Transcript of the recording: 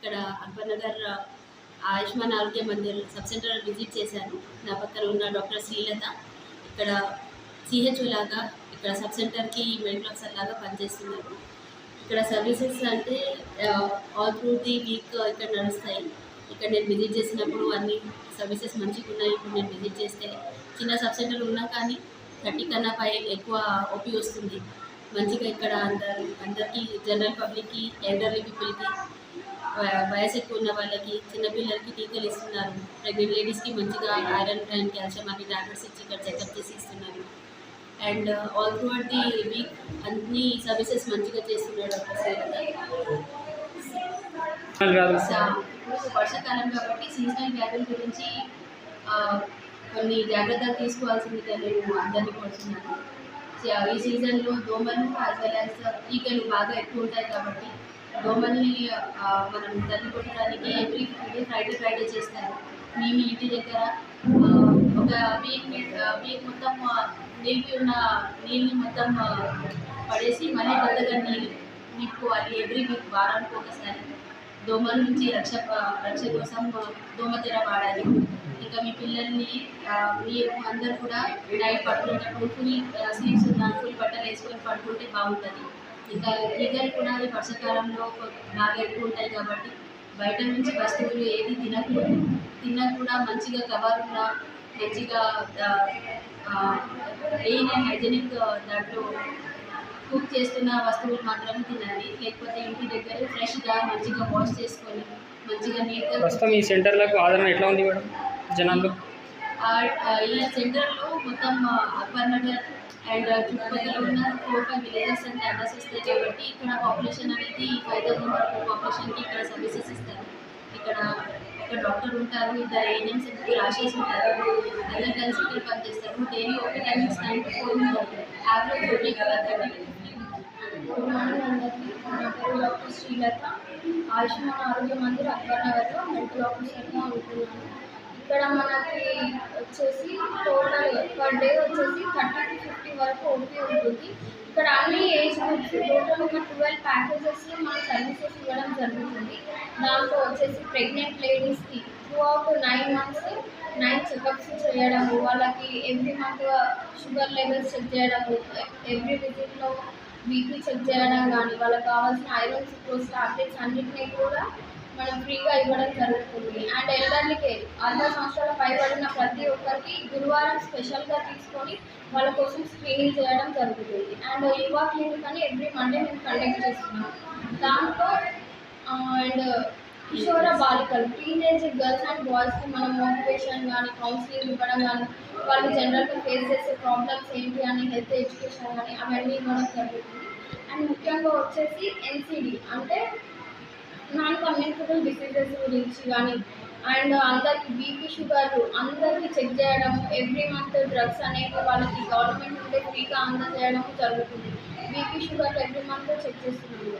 ఇక్కడ అర్భ Nagar Ayushman Arogya Mandir sub centre visit చేశాను. నా పక్కన ఉన్న డాక్టర్ శ్రీలత. ఇక్కడ సిహెచ్ఓ లాగా ఇక్కడ సబ్ సెంటర్కి మెడికల్ ఆఫీసర్ లాగా పనిచేస్తున్నారు. ఇక్కడ సర్వీసెస్ అంటే ఆల్ త్రూ ది వీక్ ఇక్కడ నడుస్తాయి. ఇక్కడ నేను విజిట్ చేసినప్పుడు అన్ని సర్వీసెస్ మంచిగా ఉన్నాయి. ఇప్పుడు నేను విజిట్ చేస్తే చిన్న సబ్ సెంటర్ ఉన్నా కానీ థర్టీ కన్నా పై ఎక్కువ ఓపీ వస్తుంది. మంచిగా ఇక్కడ అందరు అందరికీ జనరల్ పబ్లిక్కి ఎల్డర్లీ పీపుల్కి వయసు ఎక్కువ ఉన్న వాళ్ళకి చిన్నపిల్లలకి టీకాలు ఇస్తున్నారు. ప్రెగ్నెంట్ లేడీస్కి మంచిగా ఐరన్ అండ్ కాల్షియం అన్ని టాబ్లెట్స్ ఇచ్చి ఇక్కడ చెకప్ చేసి ఇస్తున్నారు. And all through the week అన్ని సర్వీసెస్ మంచిగా చేస్తున్నాడు వర్షాకాలం కాబట్టి సీజనల్ వ్యాధుల గురించి కొన్ని జాగ్రత్తలు తీసుకోవాల్సిందిగా నేను అందరినీ కోరుతున్నాను. ఈ సీజన్లో దోమలు యాజ్ వెల్ యాజ్ ఈగలు బాగా ఎక్కువ ఉంటాయి కాబట్టి దోమల్ని మనం తల్లి కొట్టడానికి ఎవ్రీ ఫ్రైడే ఫ్రైడే ఫ్రైడే చేస్తారు. మేము ఇంటి దగ్గర ఒక వీక్ వీక్ మొత్తం ఆ, నిలిపి ఉన్న నీళ్ళు మొత్తం పడేసి మళ్ళీ కొత్తగా నీళ్ళు నింపుకోవాలి ఎవ్రీ వీక్ వారానికి ఒకసారి. దోమల నుంచి రక్ష రక్ష కోసం దోమతెర వాడాలి. ఇంకా మీ పిల్లల్ని మీరు అందరు కూడా నైట్ పట్టుకుంటే ఫుల్ స్లీవ్స్ ఉన్న ఫుల్ బట్టలు వేసుకొని పడుకుంటే బాగుంటుంది. ఇంకా ఈగలు కూడా వర్షాకాలంలో బాగా ఎక్కువ ఉంటాయి కాబట్టి బయట నుంచి వస్తువులు ఏది తినకూడదు. తిన్నా కూడా మంచిగా కవర్ ఉన్న మంచిగా క్లీన్ అండ్ హైజెనిక్ దాంట్లో కుక్ చేస్తున్న వస్తువులు మాత్రమే తినాలి. లేకపోతే ఇంటి దగ్గర ఫ్రెష్గా మంచిగా వాష్ చేసుకొని మంచిగా నీట్గా ప్రస్తుతం ఈ సెంటర్లకు ఆదరణ ఎట్లా ఉంది మేడం జనాలు ఈ సెంటర్లో మొత్తం అక్బర్ నగర్ అండ్ చుట్టుపక్కల ఉన్న four five villages and address వస్తాయి కాబట్టి ఇక్కడ పాపులేషన్ అనేది ఫైవ్ థౌసండ్ వరకు పాపులేషన్కి ఇక్కడ సర్వీసెస్ ఇస్తారు. ఇక్కడ ఒక డాక్టర్ ఉంటారు ఇద్దరు ఏఎన్ఎంస్ ఇద్దరు రాసేసి ఉంటారు. అందరు కలిసి ఇక్కడ పనిచేస్తారు. డైలీ ఒక టైమింగ్స్ నైన్ టు ఫోర్ ఉంటారు యావరేజ్ థర్టీ కదా డాక్టర్ శ్రీలత ఆయుష్మాన్ ఆరోగ్య మందిర్ అక్బర్ నగర్లో మెడికల్ ఆఫీసర్గా ఉంటున్నాను. ఇక్కడ మనకి వచ్చేసి టోటల్ పర్ డే వచ్చేసి థర్టీ టు ఫిఫ్టీ వరకు ఓపీ ఉంటుంది. ఇక్కడ అన్ని ఏజ్ గ్రూప్స్ టోటల్ ఒక ట్వెల్వ్ ప్యాకేజెస్ మన సర్వీసెస్ ఇవ్వడం జరుగుతుంది. దాంట్లో వచ్చేసి ప్రెగ్నెంట్ లేడీస్కి throughout nine months nine checkups చేయడము వాళ్ళకి every month sugar levels check చేయడము ఎవ్రీ విజిట్లో బీపీ చెక్ చేయడం కానీ వాళ్ళకి కావాల్సిన ఐరన్ సిట్రోస్ టాబ్లెట్స్ అన్నింటినీ కూడా మనం ఫ్రీగా ఇవ్వడం జరుగుతుంది. అండ్ ఎల్డర్లీకి సంవత్సరాల పైబడిన ప్రతి ఒక్కరికి గురువారం స్పెషల్గా తీసుకొని వాళ్ళ కోసం స్క్రీనింగ్ చేయడం జరుగుతుంది. అండ్ యువా క్లినిక్ అని ఎవ్రీ మండే మేము కండక్ట్ చేస్తున్నాం. దాంట్లో అండ్ కిషోర బాలికలు టీనేజ్ గర్ల్స్ అండ్ బాయ్స్కి మనం మోటివేషన్ కానీ కౌన్సిలింగ్ ఇవ్వడం కానీ వాళ్ళు జనరల్గా ఫేస్ చేసే ప్రాబ్లమ్స్ ఏంటి అని హెల్త్ ఎడ్యుకేషన్ కానీ అవన్నీ ఇవ్వడం జరుగుతుంది. అండ్ ముఖ్యంగా వచ్చేసి ఎన్సిడి అంటే నాన్ కమ్యూనికబుల్ డిసీజెస్ గురించి కానీ అండ్ అందరికి బీపీ షుగర్ అందరికీ చెక్ చేయడం ఎవ్రీ మంత్ డ్రగ్స్ అనేవి వాళ్ళకి గవర్నమెంట్ నుండి ఫ్రీగా అందజేయడం జరుగుతుంది. BP sugar every month check చేస్తున్నాము